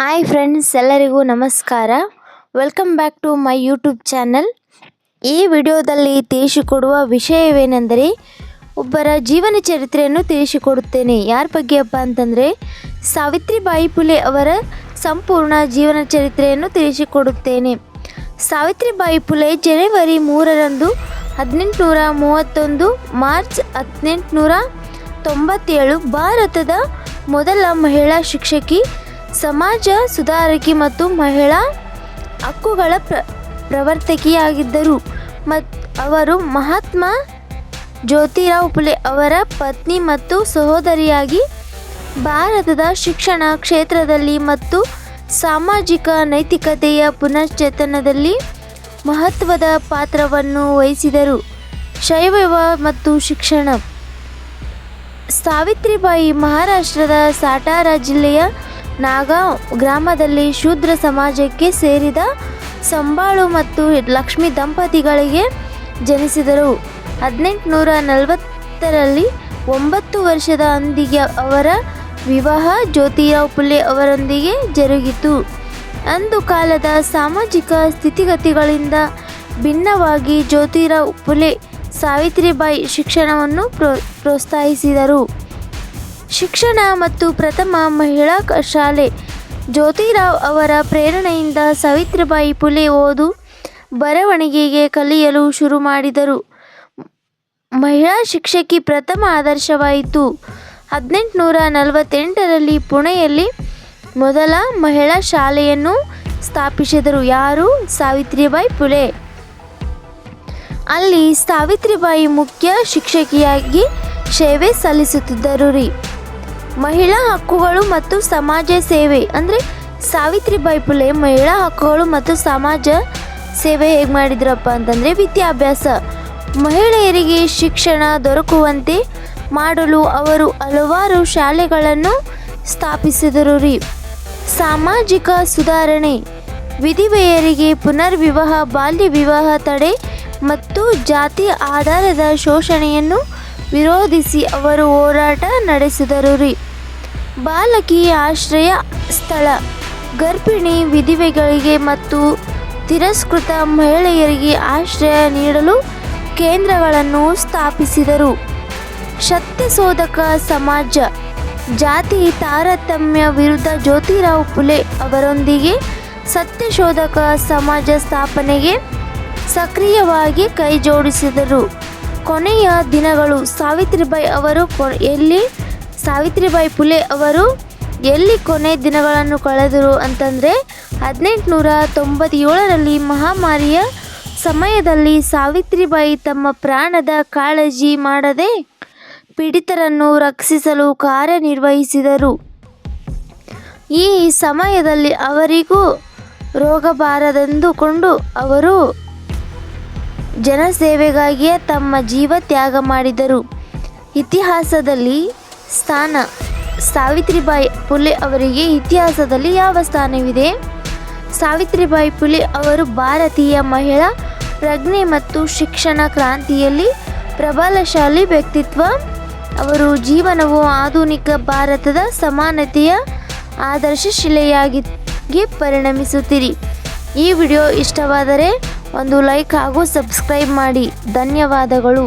Hi friends ಎಲ್ಲರಿಗೂ ನಮಸ್ಕಾರ. Welcome back to my YouTube channel ಈ ವಿಡಿಯೋದಲ್ಲಿ ತಿಳಿಸಿಕೊಡುವ ವಿಷಯವೇನೆಂದರೆ, ಒಬ್ಬರ ಜೀವನ ಚರಿತ್ರೆಯನ್ನು ತಿಳಿಸಿಕೊಡುತ್ತೇನೆ. ಯಾರ ಬಗ್ಗೆಯಪ್ಪ ಅಂತಂದರೆ, ಸಾವಿತ್ರಿಬಾಯಿ ಫುಲೆ ಅವರ ಸಂಪೂರ್ಣ ಜೀವನ ಚರಿತ್ರೆಯನ್ನು ತಿಳಿಸಿಕೊಡುತ್ತೇನೆ. ಸಾವಿತ್ರಿಬಾಯಿ ಫುಲೆ ಜನವರಿ ಮೂರರಂದು ಹದಿನೆಂಟುನೂರ ಮೂವತ್ತೊಂದು ಮಾರ್ಚ್ ಹದಿನೆಂಟುನೂರ ತೊಂಬತ್ತೇಳು ಭಾರತದ ಮೊದಲ ಮಹಿಳಾ ಶಿಕ್ಷಕಿ ಸಮಾಜ, ಸುಧಾರಕಿ ಮತ್ತು ಮಹಿಳಾ ಹಕ್ಕುಗಳ ಪ್ರ, ಪ್ರವರ್ತಕಿಯಾಗಿದ್ದರು. ಮತ್ತು ಅವರು ಮಹಾತ್ಮ ಜ್ಯೋತಿರಾವ್ ಫುಲೆ ಅವರ ಪತ್ನಿ ಮತ್ತು ಸಹೋದರಿಯಾಗಿ ಭಾರತದ ಶಿಕ್ಷಣ ಕ್ಷೇತ್ರದಲ್ಲಿ ಮತ್ತು ಸಾಮಾಜಿಕ ನೈತಿಕತೆಯ ಪುನಶ್ಚೇತನದಲ್ಲಿ ಮಹತ್ವದ ಪಾತ್ರವನ್ನು ವಹಿಸಿದರು. ಶೈವ ಮತ್ತು ಶಿಕ್ಷಣ. ಸಾವಿತ್ರಿಬಾಯಿ ಮಹಾರಾಷ್ಟ್ರದ ಸಾಟಾರಾ ಜಿಲ್ಲೆಯ ನಾಗಾಂವ್ ಗ್ರಾಮದಲ್ಲಿ ಶೂದ್ರ ಸಮಾಜಕ್ಕೆ ಸೇರಿದ ಸಂಬಾಳು ಮತ್ತು ಲಕ್ಷ್ಮಿ ದಂಪತಿಗಳಿಗೆ ಜನಿಸಿದರು. ಹದಿನೆಂಟುನೂರ ನಲವತ್ತರಲ್ಲಿ ಒಂಬತ್ತು ವರ್ಷದ ಅಂದಿಗೆ ಅವರ ವಿವಾಹ ಜ್ಯೋತಿರಾವ್ ಫುಲೆ ಅವರೊಂದಿಗೆ ಜರುಗಿತು. ಅಂದು ಕಾಲದ ಸಾಮಾಜಿಕ ಸ್ಥಿತಿಗತಿಗಳಿಂದ ಭಿನ್ನವಾಗಿ ಜ್ಯೋತಿರಾವ್ ಫುಲೆ ಸಾವಿತ್ರಿಬಾಯಿ ಶಿಕ್ಷಣವನ್ನು ಪ್ರೋ, ಪ್ರೋತ್ಸಾಹಿಸಿದರು. ಶಿಕ್ಷಣ ಮತ್ತು ಪ್ರಥಮ ಮಹಿಳಾ ಶಾಲೆ. ಜ್ಯೋತಿರಾವ್ ಅವರ ಪ್ರೇರಣೆಯಿಂದ ಸಾವಿತ್ರಿಬಾಯಿ ಪುಲೆ ಓದು ಬರವಣಿಗೆಗೆ ಕಲಿಯಲು ಶುರು ಮಾಡಿದರು. ಮಹಿಳಾ ಶಿಕ್ಷಕಿ ಪ್ರಥಮ ಆದರ್ಶವಾಯಿತು. ಹದಿನೆಂಟುನೂರ ನಲವತ್ತೆಂಟರಲ್ಲಿ ಪುಣೆಯಲ್ಲಿ ಮೊದಲ ಮಹಿಳಾ ಶಾಲೆಯನ್ನು ಸ್ಥಾಪಿಸಿದರು. ಯಾರು? ಸಾವಿತ್ರಿಬಾಯಿ ಫುಲೆ ಅಲ್ಲಿ ಸಾವಿತ್ರಿಬಾಯಿ ಮುಖ್ಯ ಶಿಕ್ಷಕಿಯಾಗಿ ಸೇವೆ ಸಲ್ಲಿಸುತ್ತಿದ್ದರು ರೀ. ಮಹಿಳಾ ಹಕ್ಕುಗಳು ಮತ್ತು ಸಮಾಜ ಸೇವೆ ಅಂದರೆ ಸಾವಿತ್ರಿಬಾಯಿ ಫುಲೆ ಮಹಿಳಾ ಹಕ್ಕುಗಳು ಮತ್ತು ಸಮಾಜ ಸೇವೆ ಹೇಗೆ ಮಾಡಿದ್ರಪ್ಪ ಅಂತಂದರೆ ವಿದ್ಯಾಭ್ಯಾಸ. ಮಹಿಳೆಯರಿಗೆ ಶಿಕ್ಷಣ ದೊರಕುವಂತೆ ಮಾಡಲು ಅವರು ಹಲವಾರು ಶಾಲೆಗಳನ್ನು ಸ್ಥಾಪಿಸಿದರು ರೀ. ಸಾಮಾಜಿಕ ಸುಧಾರಣೆ, ವಿಧಿವೆಯರಿಗೆ ಪುನರ್ವಿವಾಹ, ಬಾಲ್ಯ ವಿವಾಹ ತಡೆ ಮತ್ತು ಜಾತಿ ಆಧಾರದ ಶೋಷಣೆಯನ್ನು ವಿರೋಧಿಸಿ ಅವರು ಹೋರಾಟ ನಡೆಸಿದರು ರೀ. ಬಾಲಕಿ ಆಶ್ರಯ ಸ್ಥಳ, ಗರ್ಭಿಣಿ ವಿಧಿವೆಗಳಿಗೆ ಮತ್ತು ತಿರಸ್ಕೃತ ಮಹಿಳೆಯರಿಗೆ ಆಶ್ರಯ ನೀಡಲು ಕೇಂದ್ರಗಳನ್ನು ಸ್ಥಾಪಿಸಿದರು. ಸತ್ಯಶೋಧಕ ಸಮಾಜ, ಜಾತಿ ತಾರತಮ್ಯ ವಿರುದ್ಧ ಜ್ಯೋತಿರಾವ್ ಫುಲೆ ಅವರೊಂದಿಗೆ ಸತ್ಯಶೋಧಕ ಸಮಾಜ ಸ್ಥಾಪನೆಗೆ ಸಕ್ರಿಯವಾಗಿ ಕೈಜೋಡಿಸಿದರು. ಕೊನೆಯ ದಿನಗಳು ಸಾವಿತ್ರಿಬಾಯಿ ಅವರು ಎಲ್ಲಿ? ಸಾವಿತ್ರಿಬಾಯಿ ಫುಲೆ ಅವರು ಎಲ್ಲಿ ಕೊನೆ ದಿನಗಳನ್ನು ಕಳೆದರು ಅಂತಂದರೆ ಹದಿನೆಂಟುನೂರ ತೊಂಬತ್ತೇಳರಲ್ಲಿ ಮಹಾಮಾರಿಯ ಸಮಯದಲ್ಲಿ ಸಾವಿತ್ರಿಬಾಯಿ ತಮ್ಮ ಪ್ರಾಣದ ಕಾಳಜಿ ಮಾಡದೆ ಪೀಡಿತರನ್ನು ರಕ್ಷಿಸಲು ಕಾರ್ಯನಿರ್ವಹಿಸಿದರು. ಈ ಸಮಯದಲ್ಲಿ ಅವರಿಗೂ ರೋಗ ಬಾರದೆಂದುಕೊಂಡು ಅವರು ಜನಸೇವೆಗಾಗಿಯೇ ತಮ್ಮ ಜೀವ ತ್ಯಾಗ ಮಾಡಿದರು. ಇತಿಹಾಸದಲ್ಲಿ ಸ್ಥಾನ. ಸಾವಿತ್ರಿಬಾಯಿ ಫುಲೆ ಅವರಿಗೆ ಇತಿಹಾಸದಲ್ಲಿ ಯಾವ ಸ್ಥಾನವಿದೆ? ಸಾವಿತ್ರಿಬಾಯಿ ಫುಲೆ ಅವರು ಭಾರತೀಯ ಮಹಿಳಾ, ಪ್ರಜ್ಞೆ ಮತ್ತು ಶಿಕ್ಷಣ ಕ್ರಾಂತಿಯಲ್ಲಿ ಪ್ರಬಲಶಾಲಿ ವ್ಯಕ್ತಿತ್ವ. ಅವರು ಜೀವನವು ಆಧುನಿಕ ಭಾರತದ ಸಮಾನತೆಯ ಆದರ್ಶ ಶಿಲೆಯಾಗಿ ಪರಿಣಮಿಸುತ್ತೀರಿ ಈ ವಿಡಿಯೋ ಇಷ್ಟವಾದರೆ ಒಂದು ಲೈಕ್ ಹಾಗೂ ಸಬ್ಸ್ಕ್ರೈಬ್ ಮಾಡಿ. ಧನ್ಯವಾದಗಳು.